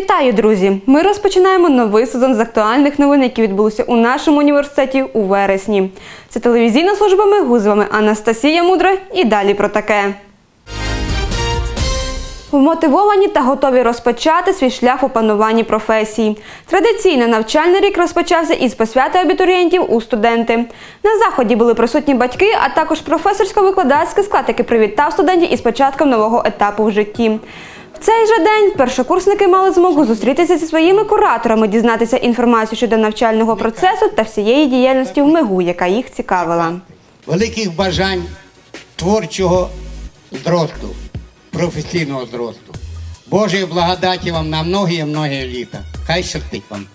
Вітаю, друзі! Ми розпочинаємо новий сезон з актуальних новин, які відбулися у нашому університеті у вересні. Це телевізійна служба Мегу з вами Анастасія Мудра і далі про таке. Вмотивовані та готові розпочати свій шлях у пануванні професії. Традиційно навчальний рік розпочався із посвяти абітурієнтів у студенти. На заході були присутні батьки, а також професорсько-викладацький склад, який привітав студентів із початком нового етапу в житті. Цей же день першокурсники мали змогу зустрітися зі своїми кураторами, дізнатися інформацію щодо навчального процесу та всієї діяльності в МИГУ, яка їх цікавила. великих бажань творчого зросту, професійного зросту. Божої благодаті вам на многі-многі літа. Хай щастить вам.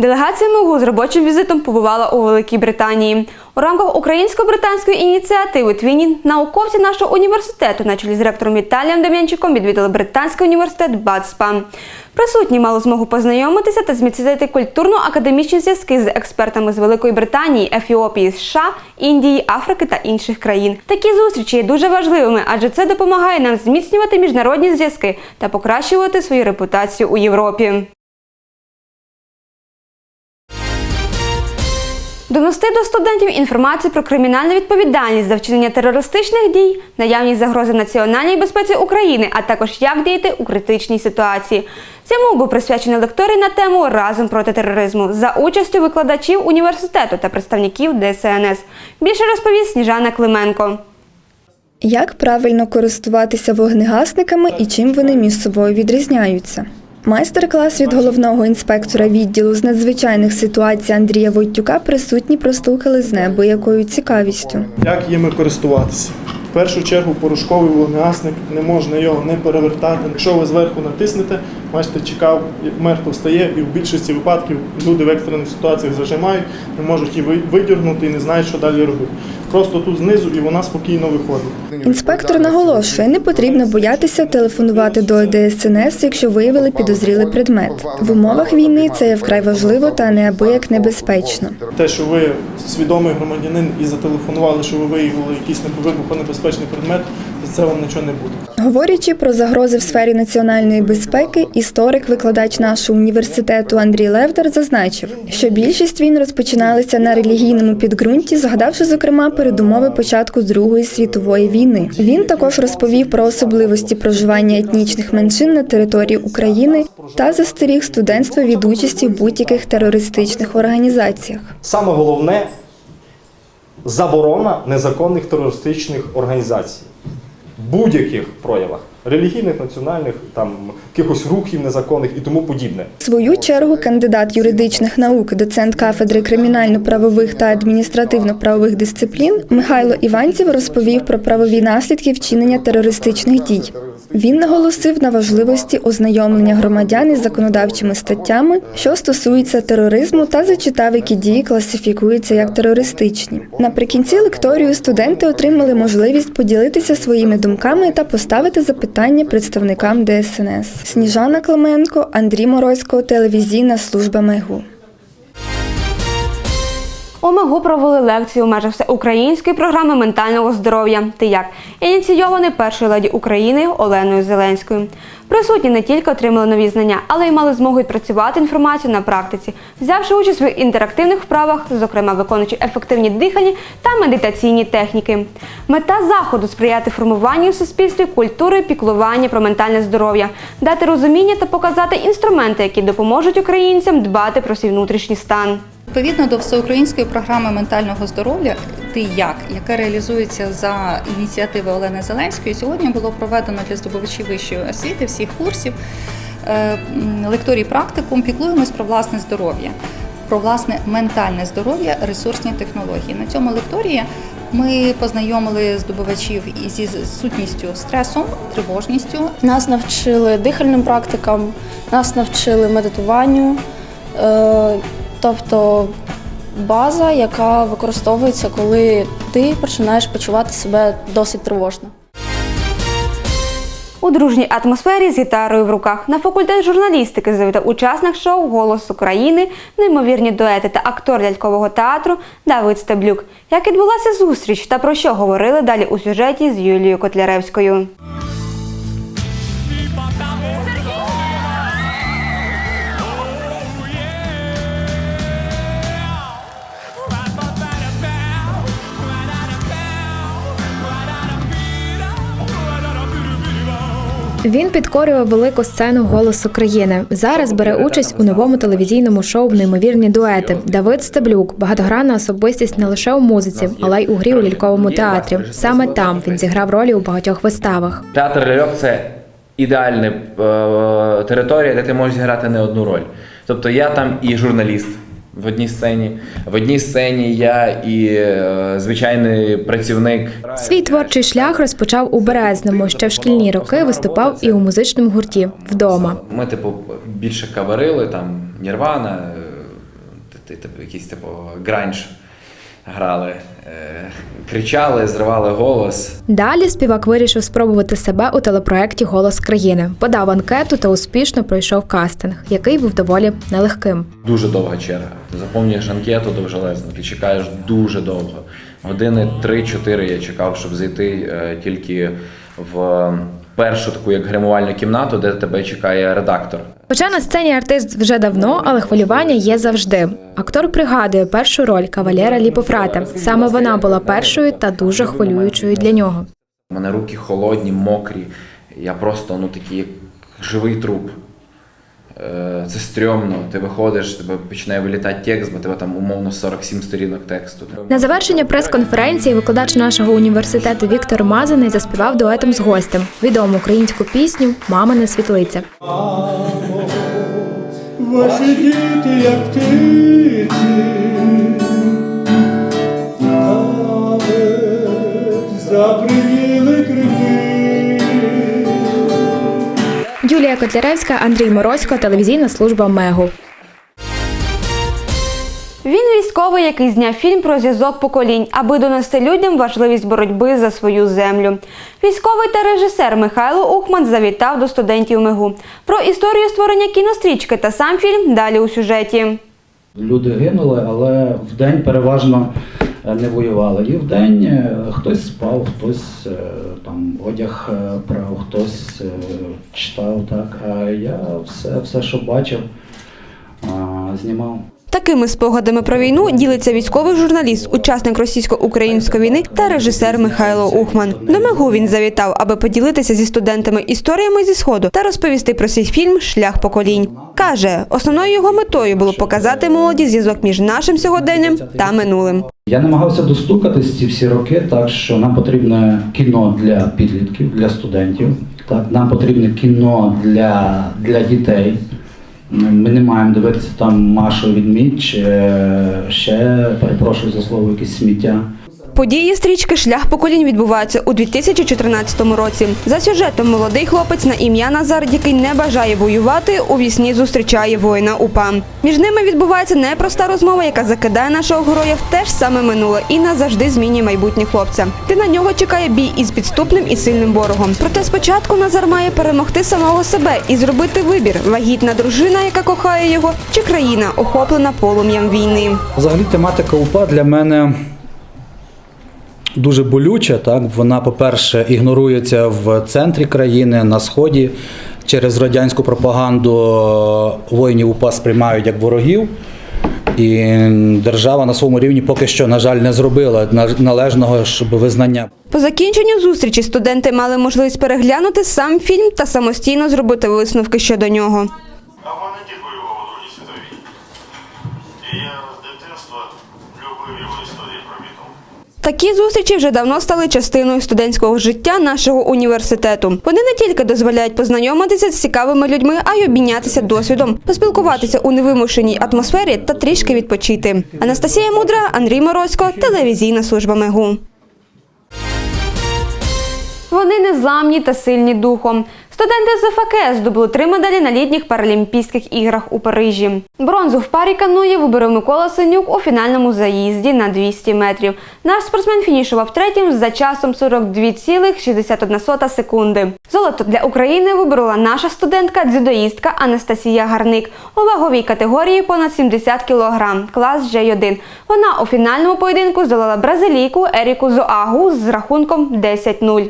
Делегація МОГУ з робочим візитом побувала у Великій Британії. У рамках українсько-британської ініціативи Твіні науковці нашого університету на чолі з ректором Віталієм Дем'янчиком відвідали британський університет Бадспа. Присутні мали змогу познайомитися та зміцнити культурно-академічні зв'язки з експертами з Великої Британії, Ефіопії, США, Індії, Африки та інших країн. Такі зустрічі є дуже важливими, адже це допомагає нам зміцнювати міжнародні зв'язки та покращувати свою репутацію у Європі. Донести до студентів інформацію про кримінальну відповідальність за вчинення терористичних дій, наявність загрози національній безпеці України, а також як діяти у критичній ситуації. Цьому був присвячений лекторій на тему Разом проти тероризму за участю викладачів університету та представників ДСНС. Більше розповість Сніжана Клименко. Як правильно користуватися вогнегасниками і чим вони між собою відрізняються? Майстер-клас від головного інспектора відділу з надзвичайних ситуацій Андрія Войтюка присутні прослухали з неабиякою цікавістю. Як їми користуватися? В першу чергу порошковий вогнегасник не можна його не перевертати. Якщо ви зверху натиснете, бачите, чекав, мертво стає, і в більшості випадків люди в екстрених ситуаціях зажимають, не можуть її ви- видіргнути і не знають, що далі робити. Просто тут знизу і вона спокійно виходить. Інспектор наголошує, не потрібно боятися телефонувати до ДСНС, якщо виявили підозрілий предмет. В умовах війни це є вкрай важливо та неабияк небезпечно. Те, що ви свідомий громадянин і зателефонували, що ви виявили якийсь вибухонебезпечний предмет, це вам нічого не буде. Говорячи про загрози в сфері національної безпеки, історик-викладач нашого університету Андрій Левдар зазначив, що більшість війн розпочиналися на релігійному підґрунті, згадавши зокрема передумови початку Другої світової війни. Він також розповів про особливості проживання етнічних меншин на території України та застеріг студентство від участі в будь-яких терористичних організаціях. Саме головне заборона незаконних терористичних організацій будь-яких проявах релігійних, національних, там якихось рухів незаконних і тому подібне. В свою чергу кандидат юридичних наук, доцент кафедри кримінально-правових та адміністративно-правових дисциплін Михайло Іванців розповів про правові наслідки вчинення терористичних дій. Він наголосив на важливості ознайомлення громадян із законодавчими статтями, що стосуються тероризму, та зачитав, які дії класифікуються як терористичні. Наприкінці лекторію студенти отримали можливість поділитися своїми думками та поставити запитання представникам ДСНС. Сніжана Клименко, Андрій Морозько, телевізійна служба МЕГУ. У МЕГУ провели лекцію у межах всеукраїнської програми ментального здоров'я «Ти як?», ініційований першою леді України Оленою Зеленською. Присутні не тільки отримали нові знання, але й мали змогу відпрацювати інформацію на практиці, взявши участь в інтерактивних вправах, зокрема виконуючи ефективні дихальні та медитаційні техніки. Мета заходу сприяти формуванню у суспільстві культури піклування про ментальне здоров'я, дати розуміння та показати інструменти, які допоможуть українцям дбати про свій внутрішній стан. Відповідно до всеукраїнської програми ментального здоров'я Ти як, яка реалізується за ініціативи Олени Зеленської, сьогодні було проведено для здобувачів вищої освіти всіх курсів е, лекторій практикум піклуємось про власне здоров'я, про власне ментальне здоров'я, ресурсні технології. На цьому лекторії ми познайомили здобувачів зі сутністю стресом, тривожністю, Нас навчили дихальним практикам, нас навчили медитуванню, е, тобто база, яка використовується, коли ти починаєш почувати себе досить тривожно. У дружній атмосфері з гітарою в руках на факультет журналістики завітав учасник шоу Голос України, неймовірні дуети та актор лялькового театру Давид Стеблюк. Як відбулася зустріч та про що говорили далі у сюжеті з Юлією Котляревською. Він підкорював велику сцену Голос України. Зараз бере участь у новому телевізійному шоу Неймовірні дуети. Давид Стеблюк, багатогранна особистість не лише у музиці, але й у грі у ляльковому театрі. Саме там він зіграв ролі у багатьох виставах. Театр ляльок це ідеальна е, територія, де ти можеш зіграти не одну роль. Тобто я там і журналіст в одній сцені, в одній сцені я і е, звичайний працівник. Свій творчий шлях розпочав у Березному. Ще в шкільні роки виступав і у музичному гурті вдома. Ми, типу, більше каварили, там Нірвана, е, ти- ти- типу, якийсь типу гранж грали, е, кричали, зривали голос. Далі співак вирішив спробувати себе у телепроекті Голос країни. Подав анкету та успішно пройшов кастинг, який був доволі нелегким. Дуже довга черга. Ти заповнюєш анкету довжелезну, ти чекаєш дуже довго. Години 3-4 я чекав, щоб зайти е, тільки в першу таку як гримувальну кімнату, де тебе чекає редактор. Хоча на сцені артист вже давно, але хвилювання є завжди. Актор пригадує першу роль кавалера Ліпофрата. Саме вона була першою та дуже хвилюючою для нього. У мене руки холодні, мокрі. Я просто ну такий як живий труп. Е, Це стрьомно. Ти виходиш, тебе починає вилітати текст, бо тебе там умовно 47 сторінок тексту. На завершення прес-конференції викладач нашого університету Віктор Мазаний заспівав дуетом з гостем відому українську пісню Мамина світлиця. Ваші діти, як птиці, Юлія Котляревська, Андрій Морозько, телевізійна служба Мегу. Він військовий, який зняв фільм про зв'язок поколінь, аби донести людям важливість боротьби за свою землю. Військовий та режисер Михайло Ухман завітав до студентів МИГУ. Про історію створення кінострічки та сам фільм далі у сюжеті. Люди гинули, але вдень переважно е, не воювали. І вдень е, хтось спав, хтось е, там одяг е, прав, хтось е, читав. Так. А я все, все що бачив, знімав. Такими спогадами про війну ділиться військовий журналіст, учасник російсько-української війни та режисер Михайло Ухман. До МИГУ він завітав, аби поділитися зі студентами історіями зі сходу та розповісти про свій фільм Шлях поколінь. Каже, основною його метою було показати молоді зв'язок між нашим сьогоденням та минулим. Я намагався достукатись ці всі роки, так що нам потрібне кіно для підлітків, для студентів. Так, нам потрібне кіно для, для дітей. Ми не маємо дивитися там Машу відміч, е, ще, перепрошую за слово, якесь сміття. Події стрічки Шлях поколінь відбуваються у 2014 році. За сюжетом молодий хлопець на ім'я Назар, який не бажає воювати, у вісні зустрічає воїна УПА. Між ними відбувається непроста розмова, яка закидає нашого героя в те ж саме минуле і назавжди змінює майбутнє хлопця. Ти на нього чекає бій із підступним і сильним ворогом. Проте спочатку Назар має перемогти самого себе і зробити вибір: вагітна дружина, яка кохає його, чи країна, охоплена полум'ям війни. Взагалі тематика УПА для мене дуже болюча. Так? Вона, по-перше, ігнорується в центрі країни, на сході. Через радянську пропаганду воїнів УПА сприймають як ворогів. І держава на своєму рівні поки що, на жаль, не зробила на- належного щоб визнання. По закінченню зустрічі студенти мали можливість переглянути сам фільм та самостійно зробити висновки щодо нього. Такі зустрічі вже давно стали частиною студентського життя нашого університету. Вони не тільки дозволяють познайомитися з цікавими людьми, а й обмінятися досвідом, поспілкуватися у невимушеній атмосфері та трішки відпочити. Анастасія Мудра, Андрій Морозько, телевізійна служба МЕГУ. Вони незламні та сильні духом. Студенти з ФКС здобули три медалі на літніх паралімпійських іграх у Парижі. Бронзу в парі канує виборов Микола Синюк у фінальному заїзді на 200 метрів. Наш спортсмен фінішував третім за часом 42,61 секунди. Золото для України виборола наша студентка дзюдоїстка Анастасія Гарник у ваговій категорії понад 70 кг, клас J1. Вона у фінальному поєдинку здолала бразилійку Еріку Зоагу з рахунком 10-0.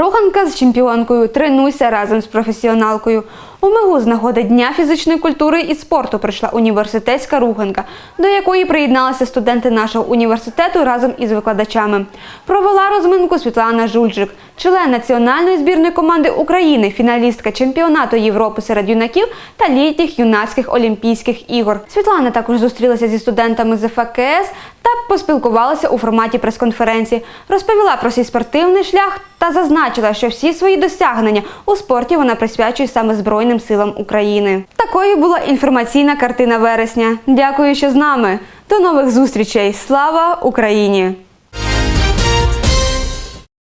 Руханка з чемпіонкою тренуйся разом з професіоналкою. У Мигу з нагоди Дня фізичної культури і спорту прийшла університетська руханка, до якої приєдналися студенти нашого університету разом із викладачами. Провела розминку Світлана Жульджик, член національної збірної команди України, фіналістка чемпіонату Європи серед юнаків та літніх юнацьких олімпійських ігор. Світлана також зустрілася зі студентами з ФКС та поспілкувалася у форматі прес-конференції. Розповіла про свій спортивний шлях та зазначила, що всі свої досягнення у спорті вона присвячує саме Збройним силам України. Такою була інформаційна картина вересня. Дякую, що з нами. До нових зустрічей. Слава Україні!